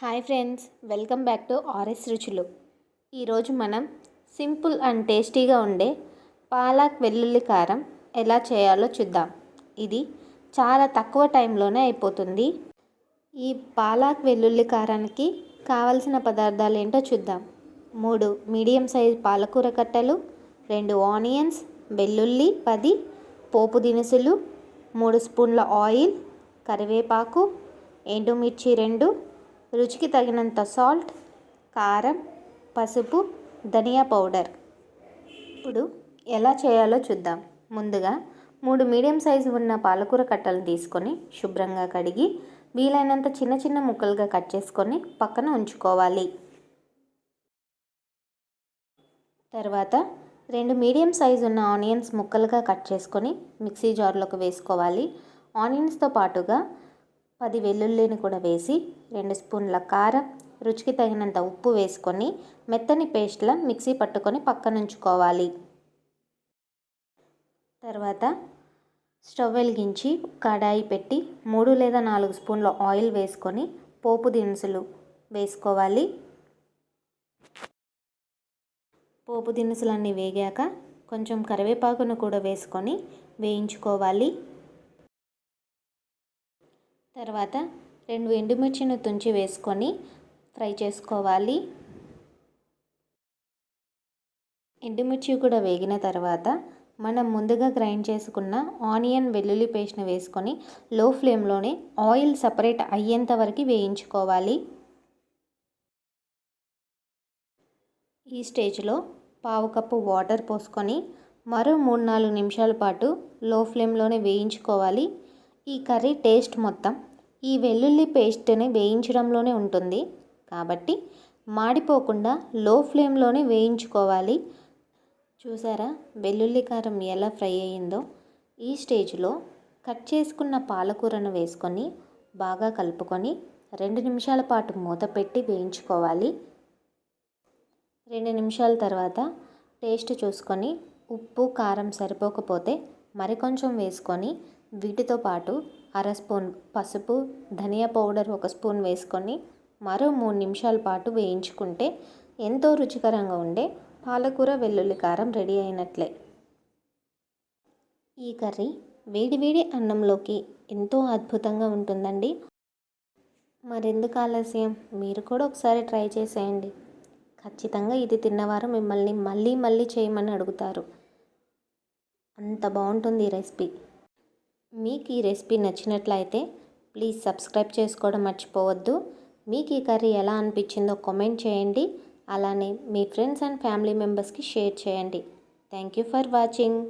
Hi friends welcome back to RS రుచులు. ఈరోజు మనం సింపుల్ అండ్ టేస్టీగా ఉండే పాలక్ వెల్లుల్లి కారం ఎలా చేయాలో చూద్దాం. ఇది చాలా తక్కువ టైంలోనే అయిపోతుంది. ఈ పాలక్ వెల్లుల్లి కారానికి కావలసిన పదార్థాలు ఏంటో చూద్దాం. మూడు మీడియం సైజ్ పాలకూర కట్టలు రెండు ఆనియన్స్ వెల్లుల్లి పది పోపు దినుసులు మూడు స్పూన్ల ఆయిల్ కరివేపాకు ఎండుమిర్చి రెండు రుచికి తగినంత సాల్ట్ కారం పసుపు ధనియా పౌడర్. ఇప్పుడు ఎలా చేయాలో చూద్దాం. ముందుగా మూడు మీడియం సైజు ఉన్న పాలకూర కట్టలను తీసుకొని శుభ్రంగా కడిగి వీలైనంత చిన్న చిన్న ముక్కలుగా కట్ చేసుకొని పక్కన ఉంచుకోవాలి. తర్వాత రెండు మీడియం సైజు ఉన్న ఆనియన్స్ ముక్కలుగా కట్ చేసుకొని మిక్సీ జార్లోకి వేసుకోవాలి. ఆనియన్స్తో పాటుగా పది వెల్లుల్లిని కూడా వేసి రెండు స్పూన్ల కారం రుచికి తగినంత ఉప్పు వేసుకొని మెత్తని పేస్ట్లా మిక్సీ పట్టుకొని పక్కన ఉంచుకోవాలి తర్వాత స్టవ్ వెలిగించి కడాయి పెట్టి మూడు లేదా నాలుగు స్పూన్ల ఆయిల్ వేసుకొని పోపు దినుసులు వేసుకోవాలి. పోపు దినుసులన్నీ వేగాక కొంచెం కరివేపాకును కూడా వేసుకొని వేయించుకోవాలి. తర్వాత రెండు ఎండుమిర్చిని తుంచి వేసుకొని ఫ్రై చేసుకోవాలి. ఎండుమిర్చి కూడా వేగిన తర్వాత మనం ముందుగా గ్రైండ్ చేసుకున్న ఆనియన్ వెల్లుల్లి పేస్ట్ని వేసుకొని లో ఫ్లేమ్లోనే ఆయిల్ సపరేట్ అయ్యేంత వరకు వేయించుకోవాలి. ఈ స్టేజ్లో పావు కప్పు వాటర్ పోసుకొని మరో మూడు నాలుగు నిమిషాల పాటు లో ఫ్లేమ్లోనే వేయించుకోవాలి. ఈ కర్రీ టేస్ట్ మొత్తం ఈ వెల్లుల్లి పేస్ట్ని వేయించడంలోనే ఉంటుంది. కాబట్టి మాడిపోకుండా లో ఫ్లేమ్లోనే వేయించుకోవాలి. చూసారా? వెల్లుల్లి కారం ఎలా ఫ్రై అయ్యిందో? ఈ స్టేజ్లో కట్ చేసుకున్న పాలకూరను వేసుకొని బాగా కలుపుకొని రెండు నిమిషాల పాటు మూత పెట్టి వేయించుకోవాలి. రెండు నిమిషాల తర్వాత టేస్ట్ చూసుకొని ఉప్పు కారం సరిపోకపోతే మరికొంచెం వేసుకొని వీటితో పాటు అర స్పూన్ పసుపు ధనియా పౌడర్ ఒక స్పూన్ వేసుకొని మరో మూడు నిమిషాల పాటు వేయించుకుంటే ఎంతో రుచికరంగా ఉండే పాలకూర వెల్లుల్లి కారం రెడీ అయినట్లే. ఈ కర్రీ వేడివేడి అన్నంలోకి ఎంతో అద్భుతంగా ఉంటుందండి. మరెందుకు ఆలస్యం? మీరు కూడా ఒకసారి ట్రై చేసేయండి. ఖచ్చితంగా ఇది తిన్నవారు మిమ్మల్ని మళ్ళీ మళ్ళీ చేయమని అడుగుతారు. అంత బాగుంటుంది ఈ రెసిపీ. మీకు ఈ రెసిపీ నచ్చినట్లయితే ప్లీజ్ సబ్స్క్రైబ్ చేసుకోవడం మర్చిపోవద్దు. మీకు ఈ కర్రీ ఎలా అనిపించిందో కామెంట్ చేయండి. అలానే మీ ఫ్రెండ్స్ అండ్ ఫ్యామిలీ మెంబర్స్కి షేర్ చేయండి. Thank you for watching.